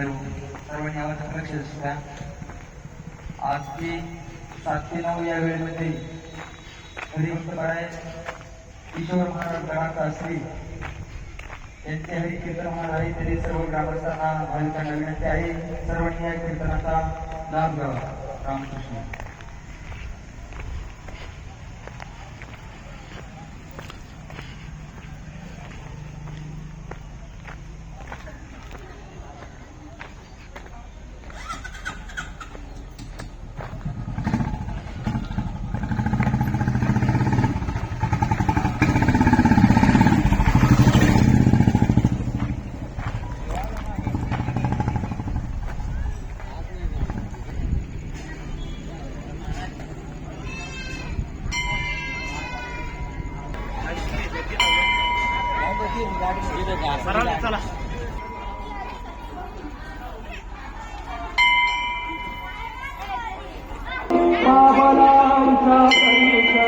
करू. सर्व आवश्यक लक्ष सुद्धा. आज ती सात ते नऊ या वेळेमध्ये हरिभक्त बाळे किशोर महाराज गणाचा श्री त्यांचे हरी कीर्तन होणार आहे. तरी सर्व ग्रामस्थांना भाविकांना विनंती आहे. सर्वांनी या कीर्तनाचा लाभ घ्यावा. रामकृष्ण. चला आमचा